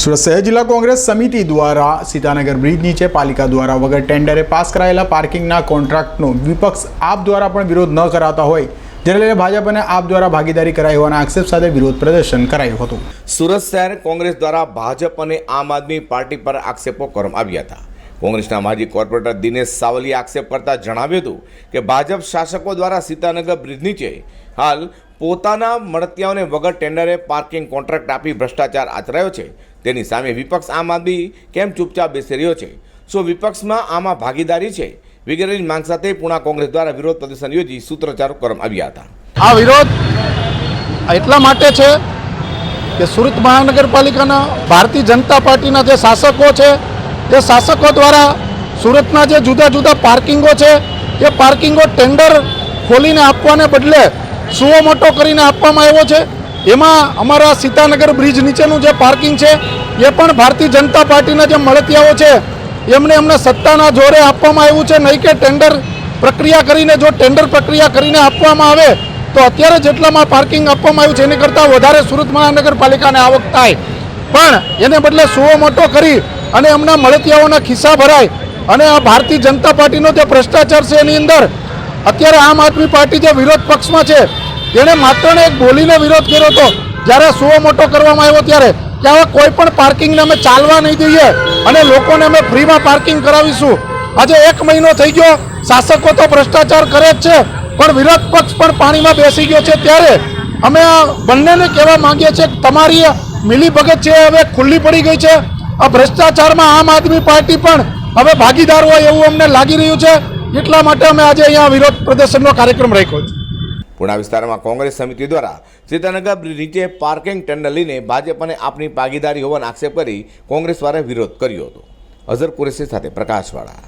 સુરત શહેર જિલ્લા કોંગ્રેસ સમિતિ દ્વારા સીતાનગર બ્રિજ નીચે પાલિકા દ્વારા વગર ટેન્ડરે પાસ કરાયેલા પાર્કિંગના કોન્ટ્રાક્ટનો વિપક્ષ આપ દ્વારા પણ વિરોધ ન કરાતા હોય, જેને લઈને ભાજપ અને આપ દ્વારા ભાગીદારી કરાઈ હોવાના આક્ષેપ સાથે વિરોધ પ્રદર્શન કરાયું હતું. સુરત શહેર કોંગ્રેસ દ્વારા ભાજપ અને આમ આદમી પાર્ટી પર આક્ષેપો કરવામાં આવ્યા હતા. કોંગ્રેસના માજી કોર્પોરેટર દિનેશ સાવલીએ આક્ષેપ કરતા જણાવ્યું હતું કે ભાજપ શાસકો દ્વારા સીતાનગર બ્રિજ નીચે હાલ પોતાના મળતિયાઓને વગર ટેન્ડરે પાર્કિંગ કોન્ટ્રાક્ટ આપી ભ્રષ્ટાચાર આચરાયો છે. તેની સામે વિપક્ષ આમ આદમી કેમ ચૂપચાપ બેસી રહ્યો છે? શું વિપક્ષમાં આમાં ભાગીદારી છે? વગેરેની માંગ સાથે પુણા કોંગ્રેસ દ્વારા વિરોધ પ્રદર્શન યોજી સૂત્રોચ્ચારો કરવામાં આવ્યા હતા. આ વિરોધ એટલા માટે છે કે સુરત મહાનગરપાલિકાના ભારતીય જનતા પાર્ટીના જે શાસકો છે, તે શાસકો દ્વારા સુરતના જે જુદા જુદા પાર્કિંગો છે એ પાર્કિંગો ટેન્ડર ખોલીને આપવાને બદલે સુઓ મોટો કરીને આપવામાં આવ્યો છે. એમાં અમારા સીતાનગર બ્રિજ નીચેનું જે પાર્કિંગ છે, એ પણ ભારતીય જનતા પાર્ટીના જે મળતિયાઓ છે, એમને અમને સત્તાના જોરે આપવામાં આવ્યું છે. નહીં કે ટેન્ડર પ્રક્રિયા કરીને, જો ટેન્ડર પ્રક્રિયા કરીને આપવામાં આવે, તો અત્યારે જેટલામાં પાર્કિંગ આપવામાં આવ્યું છે, એની કરતાં વધારે સુરત મહાનગરપાલિકાને આવક થાય. પણ એને બદલે સુઓ મોટો કરી અને એમના મળતિયાઓના ખિસ્સા ભરાય. અને આ ભારતીય જનતા પાર્ટીનો જે ભ્રષ્ટાચાર છે, એની અંદર અત્યારે આમ આદમી પાર્ટી જે વિરોધ પક્ષમાં છે એણે માત્ર એક બોલીને વિરોધ કર્યો હતો, જ્યારે સુઓ મોટો કરવામાં આવ્યો ત્યારે, કે આવા કોઈ પણ પાર્કિંગને અમે ચાલવા નહીં દઈએ અને લોકોને અમે ફ્રીમાં પાર્કિંગ કરાવીશું. આજે એક મહિનો થઈ ગયો, શાસકો તો ભ્રષ્ટાચાર કરે જ છે, પણ વિરોધ પક્ષ પણ પાણીમાં બેસી ગયો છે. ત્યારે અમે બંનેને કહેવા માંગીએ છીએ કે તમારી મિલીભગત છે, હવે ખુલ્લી પડી ગઈ છે. આ ભ્રષ્ટાચારમાં આમ આદમી પાર્ટી પણ હવે ભાગીદાર હોય એવું અમને લાગી રહ્યું છે. એટલા માટે અમે આજે અહીંયા વિરોધ પ્રદર્શનનો કાર્યક્રમ રાખ્યો છે. પુણા વિસ્તારમાં કોંગ્રેસ સમિતિ દ્વારા સીતાનગર બ્રિજ નીચે પાર્કિંગ ટેન્ડર લઈને ભાજપ અને આપની ભાગીદારી હોવાનો આક્ષેપ કરી કોંગ્રેસ દ્વારા વિરોધ કર્યો હતો. અઝર કુરેશી સાથે પ્રકાશવાળા.